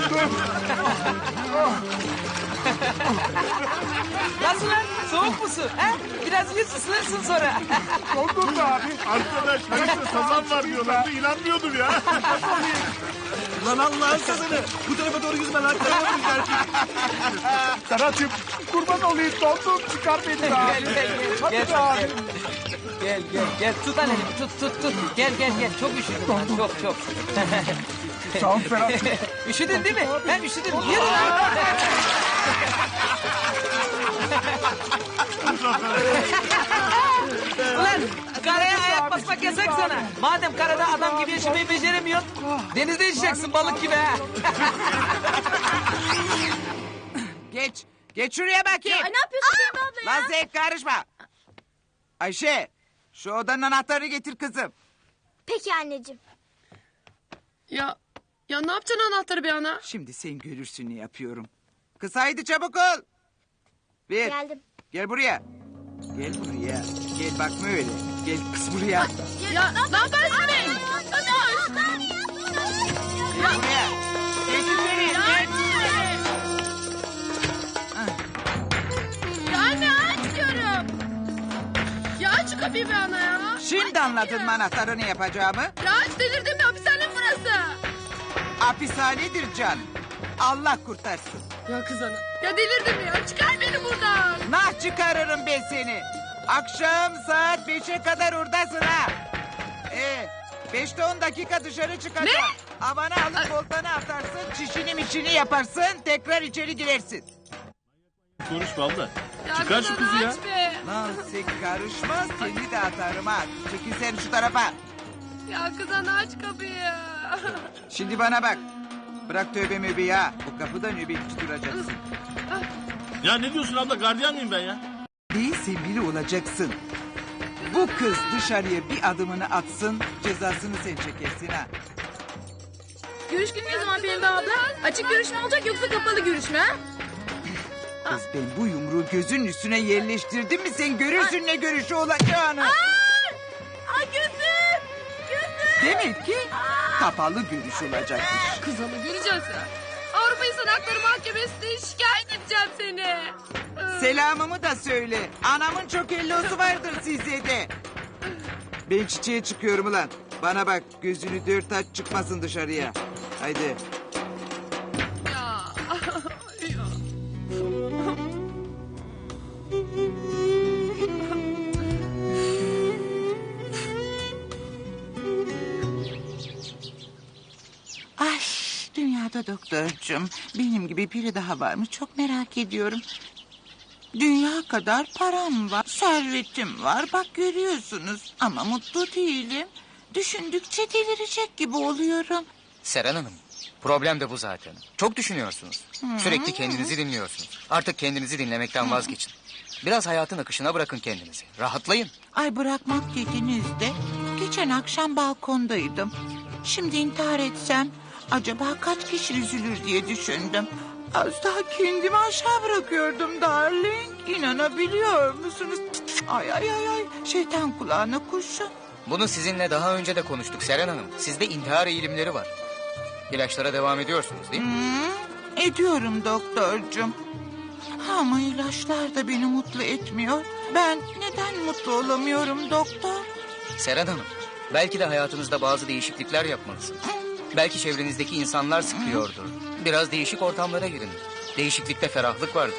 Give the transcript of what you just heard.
Dondum. Nasıl lan? Soğuk musun? Ha? Biraz yüz ısınırsın sonra. Dondum da abi. Arkadaş karşıda sazan var diyorlardı inanmıyordum ya. Lan Allah'ın sazını. Bu tarafa doğru yüzme lan. Tarafa doğru gel. Serhat'cığım kurban olayım dondum. Çıkar beni be abi. Gel gel gel. Hadi Gel be abi. gel. Gel gel. Tut annem tut tut tut. Gel gel gel. Çok üşüdüm ben çok çok. Sağ ol Ferhat. Üşüdün değil mi? Hem üşüdün. Yürü lan. Ulan karaya ayak basmak yasak sana. Madem karada adam gibi yaşamayı beceremiyorsun. Denizde yaşayacaksın balık gibi ha. Geç. Geç şuraya bakayım. Ay ne yapıyorsun Pembe abla ya? Lan zevk karışma. Ayşe şu odanın anahtarını getir kızım. Peki anneciğim. Ya ya ne yapacaksın anahtarı bir ana? Şimdi sen görürsün ne yapıyorum. Kız haydi çabuk ol. Bir. Geldim. Gel buraya. Gel buraya. Gel bakma öyle. Gel kız buraya. Ya ne yaparsın be? Gel buraya. İçeri. Geç. Ya anne aç diyorum. Ya aç şu kapıyı be ana ya. Şimdi anladın mı anahtarı ne yapacağımı? Ya aç delirdin mi? Hapishane mi burası? Hapishanedir can. Allah kurtarsın. Ya kız ana. Ya delirdin mi ya? Çıkar beni buradan. Nah çıkarırım ben seni. Akşam saat beşe kadar oradasın ha. Ee, beşte on dakika dışarı çıkacaksın. Havanı alıp voltanı atarsın, çişini mişini yaparsın, tekrar içeri girersin. Konuşma abla. Ya Çıkar şu kızı ya. be. Lan sen karışma, seni de atarım ha. Çekil sen şu tarafa. Ya kız ana aç kapıyı. Şimdi bana bak. Bırak tövbe möbe ya. Bu kapıda nöbetçi duracaksın. Ya ne diyorsun abla gardiyan mıyım ben ya? Değilse biri olacaksın. Bu kız dışarıya bir adımını atsın, cezasını sen çekersin ha. Görüş günü ne zaman Pembe abla? Açık görüşme olacak yoksa kapalı görüşme ha? Kız ben bu yumruğu gözünün üstüne yerleştirdim mi sen görürsün ne görüşü olacağını. Ay gözüm. Gözüm. Demek ki kapalı görüş olacakmış. Kız ana göreceğiz ya. Avrupa İnsan Hakları seni. Selamımı da söyle. Anamın çok ellosu vardır size de. Ben çiçeğe çıkıyorum ulan. Bana bak gözünü dört aç çıkmasın dışarıya. Haydi. Ay dünyada doktorcum benim gibi biri daha var mı çok merak ediyorum. Dünya kadar param var, servetim var bak görüyorsunuz ama mutlu değilim. Düşündükçe delirecek gibi oluyorum. Seren Hanım, problem de bu zaten. Çok düşünüyorsunuz. Sürekli kendinizi dinliyorsunuz. Artık kendinizi dinlemekten vazgeçin. Biraz hayatın akışına bırakın kendinizi. Rahatlayın. Ay bırakmak dediniz de geçen akşam balkondaydım. Şimdi intihar etsem acaba kaç kişi üzülür diye düşündüm. Az daha kendimi aşağı bırakıyordum darling. İnanabiliyor musunuz? Ay ay ay ay şeytan kulağına kurşun. Bunu sizinle daha önce de konuştuk Seren Hanım. Sizde intihar eğilimleri var. İlaçlara devam ediyorsunuz değil mi? Hmm, ediyorum doktorcum. Ama ilaçlar da beni mutlu etmiyor. Ben neden mutlu olamıyorum doktor? Seren Hanım, belki de hayatınızda bazı değişiklikler yapmalısınız. Belki çevrenizdeki insanlar sıkıyordur. Biraz değişik ortamlara girin. Değişiklikte ferahlık vardır.